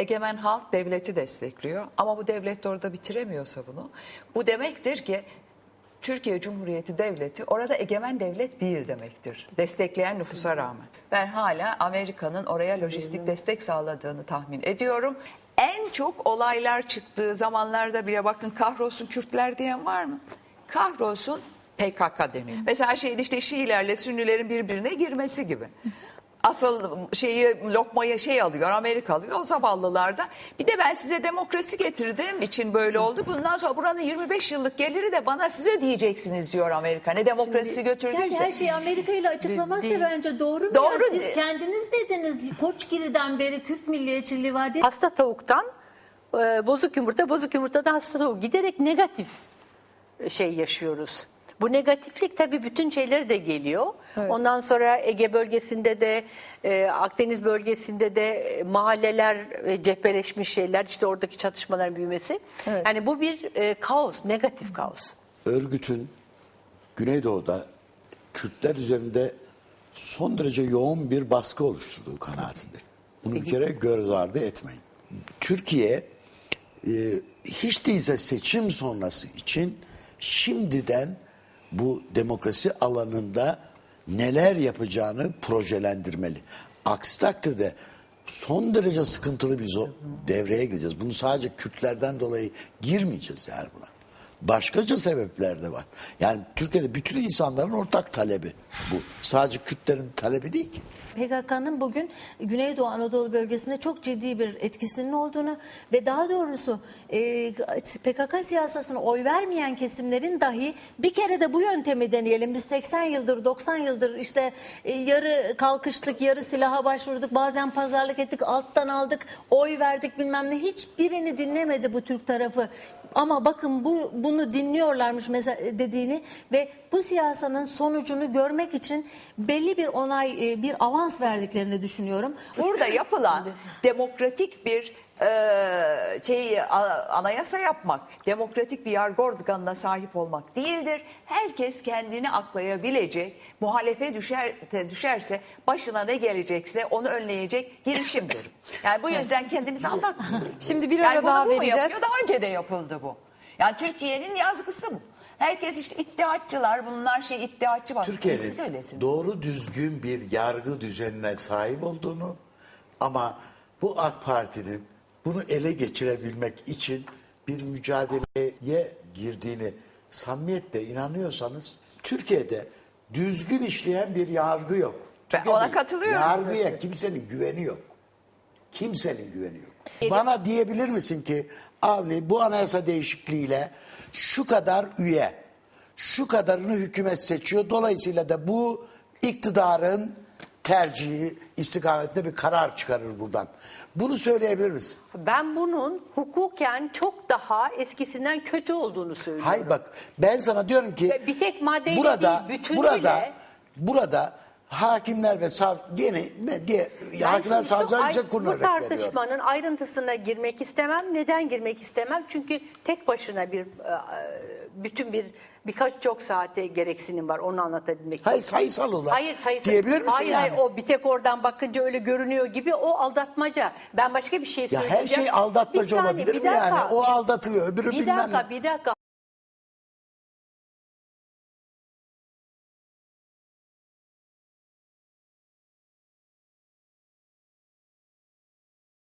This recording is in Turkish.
egemen halk devleti destekliyor ama bu devlet de orada bitiremiyorsa bunu bu demektir ki Türkiye Cumhuriyeti Devleti orada egemen devlet değil demektir. Destekleyen nüfusa rağmen. Ben hala Amerika'nın oraya lojistik destek sağladığını tahmin ediyorum. En çok olaylar çıktığı zamanlarda bile bakın kahrolsun Kürtler diyen var mı? Kahrolsun PKK deniyor. Mesela şeyde işte Şiilerle Sünnilerin birbirine girmesi gibi. Asıl şeyi lokmaya şey alıyor Amerika alıyor o zavallılarda. Bir de ben size demokrasi getirdiğim için böyle oldu. Bundan sonra buranın 25 yıllık geliri de bana siz ödeyeceksiniz diyor Amerika. Ne demokrasi götürdüyse. Yani her şeyi Amerika ile açıklamak da bence doğru mu? Doğru. Ya? Siz kendiniz dediniz Koçgiri'den beri Kürt milliyetçiliği var diye. Hasta tavuktan e, bozuk yumurta, bozuk yumurtadan hasta tavuk giderek negatif şey yaşıyoruz. Bu negatiflik tabii bütün şeyleri de geliyor. Ondan sonra Ege bölgesinde de e, Akdeniz bölgesinde de e, mahalleler e, cepheleşmiş şeyler işte oradaki çatışmaların büyümesi. Evet. Yani bu bir e, kaos, negatif kaos. örgütün Güneydoğu'da Kürtler üzerinde son derece yoğun bir baskı oluşturduğu kanaatinde. Bunu bir kere göz ardı etmeyin. Türkiye e, hiç değilse seçim sonrası için şimdiden bu demokrasi alanında neler yapacağını projelendirmeli. Aksi takdirde son derece sıkıntılı bir devreye gireceğiz. Bunu sadece Kürtlerden dolayı girmeyeceğiz yani buna. Başkaca sebepler de var. Yani Türkiye'de bütün insanların ortak talebi bu. Sadece Kürtlerin talebi değil ki. PKK'nın bugün Güneydoğu Anadolu bölgesinde çok ciddi bir etkisinin olduğunu ve daha doğrusu e, PKK siyasetine oy vermeyen kesimlerin dahi bir kere de bu yöntemi deneyelim. Biz 80 yıldır 90 yıldır işte e, yarı kalkıştık yarı silaha başvurduk bazen pazarlık ettik alttan aldık oy verdik bilmem ne hiçbirini dinlemedi bu Türk tarafı. Ama bakın bu bunu dinliyorlarmış mesela dediğini ve bu siyasanın sonucunu görmek için belli bir onay, e, bir avans verdiklerini düşünüyorum. Burada yapılan demokratik bir e, şey a- anayasa yapmak, demokratik bir yargı organına sahip olmak değildir. Herkes kendini aklayabilecek, muhalefe düşer düşerse başına ne gelecekse onu önleyecek girişimdir. Yani bu yüzden kendimizi aldatmıyoruz. Şimdi bir yani ara bunu daha vereceğiz. yapıyor? Daha önce de yapıldı bu. Yani Türkiye'nin yazgısı bu. Herkes işte iddiatçılar, bunlar şey iddiatçı var. Türkiye'nin doğru düzgün bir yargı düzenine sahip olduğunu ama bu AK Parti'nin bunu ele geçirebilmek için bir mücadeleye girdiğini samimiyetle inanıyorsanız Türkiye'de düzgün işleyen bir yargı yok. Ben Türkiye'de ona katılıyorum. Yargıya kimsenin güveni yok. Kimsenin güveni yok. Bana diyebilir misin ki Avni bu anayasa değişikliğiyle şu kadar üye, şu kadarını hükümet seçiyor. Dolayısıyla da bu iktidarın tercihi istikametinde bir karar çıkarır buradan. Bunu söyleyebilir misin? Ben bunun hukuken çok daha eskisinden kötü olduğunu söylüyorum. Hayır bak ben sana diyorum ki bir tek maddeyle burada değil, bütünüyle- burada burada hakimler ve sav gene ne diye hakimler savcılar için kurun Bu tartışmanın ayrıntısına girmek istemem. Neden girmek istemem? Çünkü tek başına bir e, bütün bir birkaç çok saate gereksinim var onu anlatabilmek Hayır, için. sayısal olarak Hayır sayısal. diyebilir misin hayır, yani? Hayır o bir tek oradan bakınca öyle görünüyor gibi o aldatmaca. Ben başka bir şey Ya söyleyeceğim. her şey aldatmaca Bir saniye, olabilir bir mi yani? dakika. O aldatıyor, öbürü bir bilmem dakika, ne. bir dakika.